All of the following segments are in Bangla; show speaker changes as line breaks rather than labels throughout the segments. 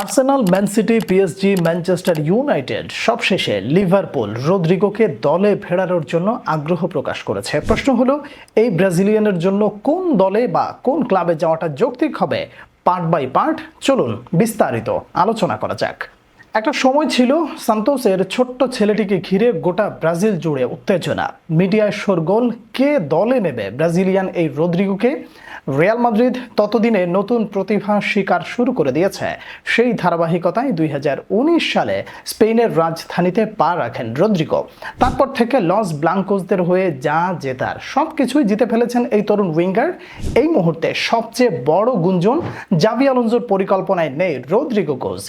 Arsenal, Man City, PSG, Manchester United, সবশেষে লিভারপুল রোদ্রিগোকে দলে ফেরানোর জন্য আগ্রহ প্রকাশ করেছে। প্রশ্ন হলো, এই ব্রাজিলিয়ানের জন্য কোন দলে বা কোন ক্লাবে যাওয়াটা যৌক্তিক হবে? পার্ট বাই পার্ট, চলুন বিস্তারিত আলোচনা করা যাক। একটা সময় ছিল সান্তোসের ছোট্ট ছেলেটিকে ঘিরে গোটা ব্রাজিল জুড়ে উত্তেজনা। মিডিয়ায় শোরগোল, কে দলে নেবে ব্রাজিলিয়ান এই রদ্রিগোকে? রিয়াল মাদ্রিদ ততদিনে নতুন প্রতিভা শিকার শুরু করে দিয়েছে। সেই ধারাবাহিকতায় দুই হাজার উনিশ সালে স্পেনের রাজধানীতে পা রাখেন রদ্রিগো। তারপর থেকে লস ব্লাঙ্কোসদের হয়ে যা জেতার সব কিছুই জিতে ফেলেছেন এই তরুণ উইঙ্গার। এই মুহূর্তে সবচেয়ে বড় গুঞ্জন জাভি পরিকল্পনায় নেই রদ্রিগো গোজ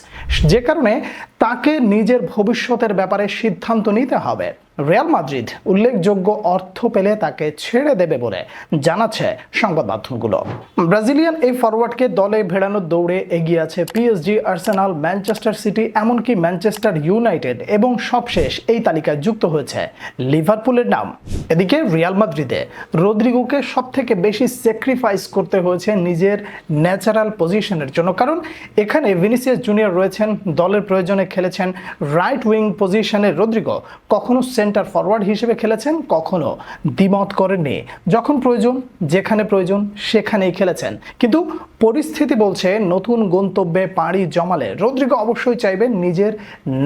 যে কারণে তাকে নিজের ভবিষ্যতের ব্যাপারে সিদ্ধান্ত নিতে হবে। রিয়াল মাদ্রিদ উল্লেখযোগ্য অর্থ পেলে তাকে ছেড়ে দেবে বলে জানাচ্ছে সংবাদ মাধ্যমগুলো। ব্রাজিলিয়ান এই ফরওয়ার্ডকে দলে ভেড়ানোর দৌড়ে এগিয়ে আছে পিএসজি আর্সেনাল ম্যানচেস্টার সিটি এমনকি ম্যানচেস্টার ইউনাইটেড এবং সবশেষ এই তালিকায় যুক্ত হয়েছে লিভারপুলের নাম। এদিকে রিয়াল মাদ্রিদে রদ্রিগোকে সব থেকে বেশি স্যাক্রিফাইস করতে হয়েছে নিজের ন্যাচারাল পজিশনের জন্য, কারণ এখানে ভিনিসিয়াস জুনিয়র রয়েছেন, দলের প্রয়োজনে খেলেছেন রাইট উইং পজিশনে রদ্রিগো কখনো সেন্টার ফরওয়ার্ড হিসেবে খেলেছেন কখনো দ্বিমত করেননি। যখন প্রয়োজন, যেখানে প্রয়োজন, সেখানেই খেলেছেন। কিন্তু পরিস্থিতি বলছে নতুন গন্তব্যে পাড়ি জমালে রদ্রিগো অবশ্যই চাইবেন নিজের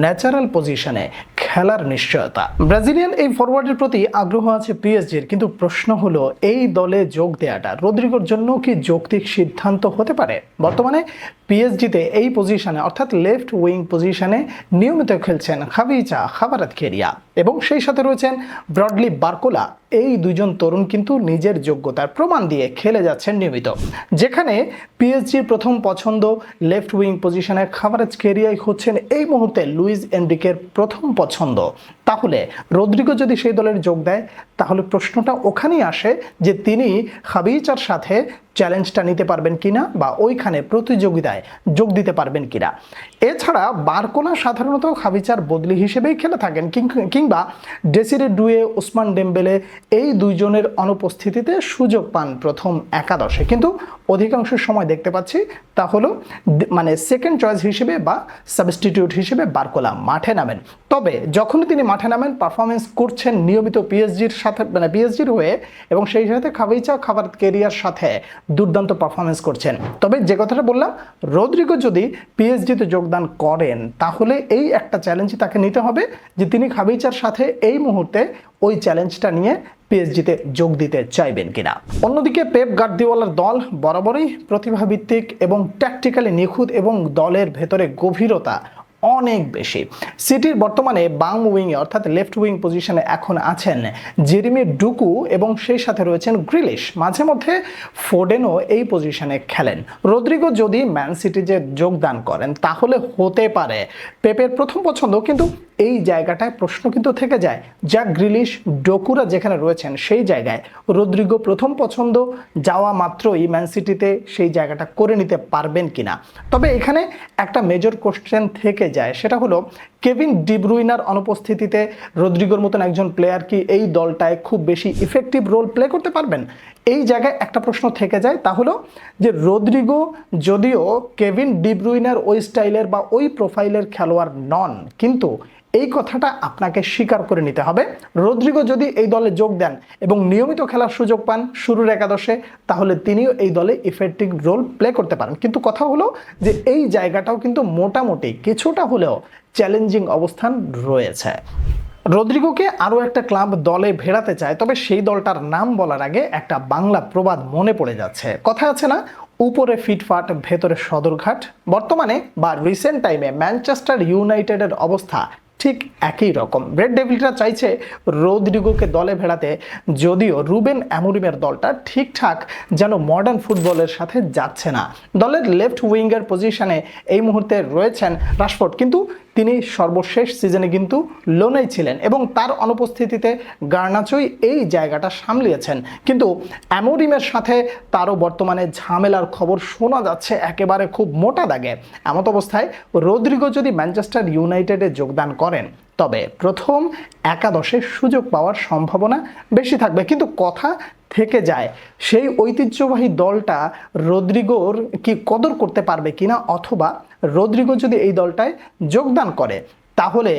ন্যাচারাল পজিশনে খেলার নিশ্চয়তা। ব্রাজিলিয়ান এই ফরওয়ার্ডের প্রতি আগ্রহ আছে পিএসজির, কিন্তু প্রশ্ন হলো, এই দলে যোগ দেওয়াটা রদ্রিগোর জন্য কি যৌক্তিক সিদ্ধান্ত হতে পারে? বর্তমানে পিএসজিতে এই পজিশনে, অর্থাৎ লেফট উইং পজিশনে নিয়মিত খেলছেন খাবিচা খাবারাত খেরিয়া। এবং সেই সাথে রয়েছেন ব্রডলি বার্কোলা। এই দুজন তরুণ কিন্তু নিজের যোগ্যতার প্রমাণ দিয়ে খেলে যাচ্ছেন নিয়মিত। যেখানে পিএসজির প্রথম পছন্দ লেফট উইং পজিশনে খাবারাজ কেরিয়াই হচ্ছেন এই মুহূর্তে লুইস এনরিকের প্রথম পছন্দ। তাহলে রদ্রিগো যদি সেই দলের যোগ দেয়, তাহলে প্রশ্নটা ওখানেই আসে যে তিনি খাবিচার সাথে চ্যালেঞ্জটা নিতে পারবেন কিনা বা ওইখানে প্রতিযোগিতায় যোগ দিতে পারবেন কিনা। এছাড়া বারকোলা সাধারণত খাবিচার বদলি হিসেবেই খেলে থাকেন কিংবা ডেসিরে ডুয়ে, ওসমান ডেম্বেলে এই দুইজনের অনুপস্থিতিতে সুযোগ পান প্রথম একাদশে। কিন্তু অধিকাংশ সময় দেখতে পাচ্ছি তা হলো মানে সেকেন্ড চয়েস হিসেবে বা সাবস্টিটিউট হিসেবে বারকোলা মাঠে নামেন। তবে যখনই তিনি মাঠে নামেন পারফরমেন্স করছেন নিয়মিত পিএসজির সাথে মানে পিএসজির হয়ে এবং সেই সাথে খাবিচা খাবার কেরিয়ার সাথে দুর্দান্ত পারফরমেন্স করছেন। তবে যে কথাটা বললাম রদ্রিগো যদি পিএসজিতে যোগদান করেন, তাহলে এই একটা চ্যালেঞ্জ তাকে নিতে হবে যে তিনি খাবিচার সাথে এই মুহূর্তে ওই চ্যালেঞ্জটা নিয়ে পিএসজিতে যোগ দিতে চাইবেন কিনা। অন্যদিকে পেপ গার্দিওয়ালার দল বরাবরই প্রতিভাভিত্তিক এবং ট্যাকটিক্যালি নিখুঁত এবং দলের ভেতরে গভীরতা অনেক বেশি। সিটির বর্তমানে বাং উইংয়ে অর্থাৎ লেফট উইং পজিশনে এখন আছেন জেরিমি ডুকু এবং সেই সাথে রয়েছেন গ্রিলিশ। মাঝে মধ্যে ফোডেনও এই পজিশনে খেলেন। রদ্রিগো যদি ম্যান সিটিতে যোগদান করেন, তাহলে হতে পারে। পেপের প্রথম পছন্দ কিন্তু এই জায়গাটায় প্রশ্ন কিন্তু থেকে যায় যা গ্রিলিশ ডকুরা যেখানে রয়েছেন সেই জায়গায়। রদ্রিগো প্রথম পছন্দ, যাওয়া মাত্রই ম্যান সিটিতে সেই জায়গাটা করে নিতে পারবেন কিনা। তবে এখানে একটা মেজর কোশ্চেন থেকে যায়, সেটা হলো কেভিন ডিব্রুইনার অনুপস্থিতিতে রদ্রিগোর মতন একজন প্লেয়ার কি এই দলটায় খুব বেশি ইফেক্টিভ রোল প্লে করতে পারবেন? এই জায়গায় একটা প্রশ্ন থেকে যায়, তা হলো যে রদ্রিগো যদিও কেভিন ডিব্রুইনার ওই স্টাইলের বা ওই প্রোফাইলের খেলোয়াড় নন, কিন্তু এই কথাটা আপনাকে স্বীকার করে নিতে হবে। রদ্রিগো যদি এই দলে যোগ দেন এবং নিয়মিত খেলার সুযোগ পান শুরুর একাদশে, তাহলে তিনিও এই দলে ইফেক্টিভ রোল প্লে করতে পারেন। কিন্তু কথা হলো যে এই জায়গাটাও কিন্তু মোটামুটি কিছুটা হলেও চ্যালেঞ্জিং অবস্থান রয়েছে। রদ্রিগোকে আরও একটা ক্লাব দলে ভেড়াতে চায়, তবে সেই দলটার নাম বলার আগে একটা বাংলা প্রবাদ মনে পড়ে যাচ্ছে। কথা আছে না, উপরে ফিটফাট, ভেতরে সদরঘাট। বর্তমানে বা রিসেন্ট টাইমে ম্যানচেস্টার ইউনাইটেডের অবস্থা ঠিক একই রকম। রেড ডেভিলরা চাইছে রোদ্রিগোকে দলে ভেড়াতে, যদিও রুবেন অ্যামোরিমের দলটা ঠিকঠাক যেন মডার্ন ফুটবলের সাথে যাচ্ছে না। দলের লেফট উইঙ্গার পজিশনে এই মুহূর্তে রয়েছেন রাশফোর্ড। কিন্তু তিনি সর্বশেষ সিজনে কিন্তু লোনেই ছিলেন এবং তার অনুপস্থিতিতে গার্নাচোই এই জায়গাটা সামলিয়েছেন। কিন্তু অ্যামোরিমের সাথে তারও বর্তমানে ঝামেলার খবর শোনা যাচ্ছে, একেবারে খুব মোটা দাগে। এমত অবস্থায় রদ্রিগো যদি ম্যানচেস্টার ইউনাইটেডে যোগদান করেন, তবে প্রথম একাদশে সুযোগ পাওয়ার সম্ভাবনা বেশি থাকবে। কিন্তু কথা থেকে যায়, সেই ঐতিহ্যবাহী দলটা রদ্রিগোর কি কদর করতে পারবে কিনা অথবা রদ্রিগো যদি এই দলটায় যোগদান করে, তাহলে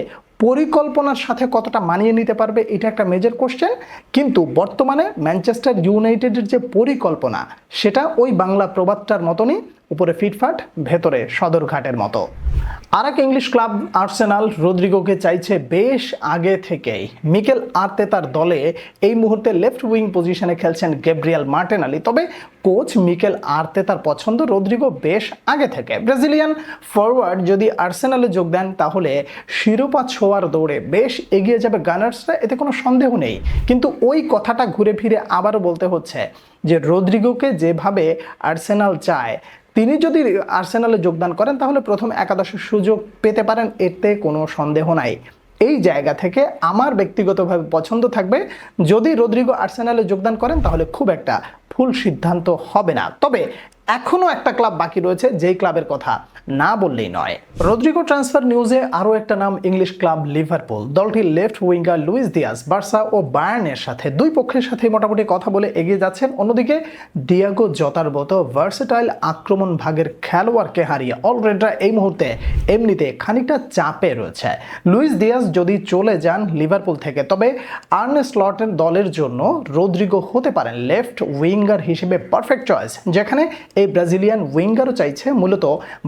পরিকল্পনার সাথে কতটা মানিয়ে নিতে পারবে এটা একটা মেজর কোশ্চেন কিন্তু বর্তমানে ম্যানচেস্টার ইউনাইটেডের যে পরিকল্পনা, সেটা ওই বাংলা প্রবাদটার মতনই উপরে ফিটফাট, ভেতরে সদরঘাটের মতো। আর এক ইংলিশ ক্লাব আর্সেনাল রদ্রিগোকে চাইছে বেশ আগে থেকেই। মিকেল আর্তে তার দলে এই মুহূর্তে লেফট উইং পজিশনে খেলছেন গেব্রিয়াল মার্টেনালি তবে কোচ মিকেল আর্তে তার পছন্দ রদ্রিগো বেশ আগে থেকে। ব্রাজিলিয়ান ফরওয়ার্ড যদি আর্সেনালে যোগ দেন, তাহলে শিরোপা ছোঁয়ার দৌড়ে বেশ এগিয়ে যাবে গানার্সরা এতে কোনো সন্দেহ নেই। কিন্তু ওই কথাটা ঘুরে ফিরে আবারও বলতে হচ্ছে যে রদ্রিগোকে যেভাবে আর্সেনাল চায় তিনি যদি আর্সেনালে যোগদান করেন, তাহলে প্রথম একাদশের সুযোগ পেতে পারেন, এতে কোনো সন্দেহ নাই। এই জায়গা থেকে আমার ব্যক্তিগতভাবে পছন্দ থাকবে, যদি রদ্রিগো আর্সেনালে যোগদান করেন, তাহলে খুব একটা ভুল সিদ্ধান্ত হবে না। তবে এখনও একটা ক্লাব বাকি রয়েছে, যেই ক্লাবের কথা না বললেই নয়। রদ্রিগো ট্রান্সফার নিউজে আরও একটা নাম ইংলিশ ক্লাব লিভারপুল। দলটির left winger Luis Diaz, Barca ও বায়ার্নের সাথে দুই পক্ষের সাথে মোটামুটি কথা বলে এগিয়ে যাচ্ছেন। অন্যদিকে, ডিয়াগো জতার মতো ভার্সেটাইল আক্রমণ ভাগের খেলোয়াড়কে হারিয়ে অলরেডরা এই মুহূর্তে এমনিতে খানিকটা চাপে রয়েছে। লুইস দিয়াস যদি চলে যান লিভারপুল থেকে, তবে আর্নেস স্লটের দলের জন্য রদ্রিগো হতে পারেন লেফট উইঙ্গার হিসেবে পারফেক্ট চয়েস যেখানে এই ব্রাজিলিয়ান উইঙ্গারও চাইছে মূলত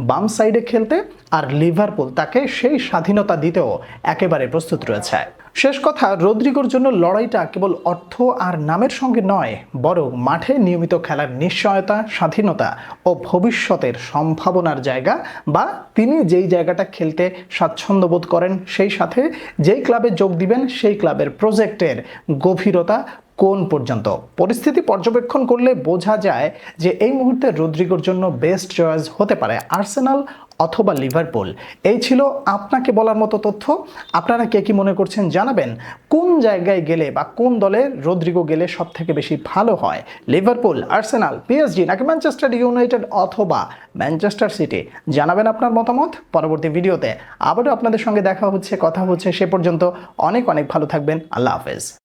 বাম সাইডে খেলতে আর লিভারপুল তাকে সেই স্বাধীনতা দিতেও একেবারে প্রস্তুত রয়েছে। শেষ কথা, রদ্রিগোর জন্য লড়াইটা কেবল অর্থ আর নামের সঙ্গে নয়, বরং মাঠে নিয়মিত খেলার নিশ্চয়তা, স্বাধীনতা ও ভবিষ্যতের সম্ভাবনার জায়গা বা তিনি যেই জায়গাটা খেলতে স্বাচ্ছন্দ্য বোধ করেন সেই সাথে যেই ক্লাবে যোগ দিবেন সেই ক্লাবের প্রজেক্টের গভীরতা কোন পর্যন্ত? পরিস্থিতি পর্যবেক্ষণ করলে বোঝা যায় যে এই মুহূর্তে রদ্রিগোর জন্য বেস্ট চয়েস হতে পারে আর্সেনাল অথবা লিভারপুল। এই ছিল আপনাকে বলার মতো তথ্য। আপনারা কে কি মনে করছেন জানাবেন। কোন জায়গায় গেলে বা কোন দলে রদ্রিগো গেলে সব থেকে বেশি ভালো হয়? লিভারপুল, আর্সেনাল পিএসজি নাকি ম্যানচেস্টার ইউনাইটেড অথবা ম্যানচেস্টার সিটি? জানাবেন আপনার মতামত পরবর্তী ভিডিওতে। আবারও আপনাদের সঙ্গে দেখা হচ্ছে, কথা হচ্ছে সে পর্যন্ত। অনেক অনেক ভালো থাকবেন। আল্লাহ হাফেজ।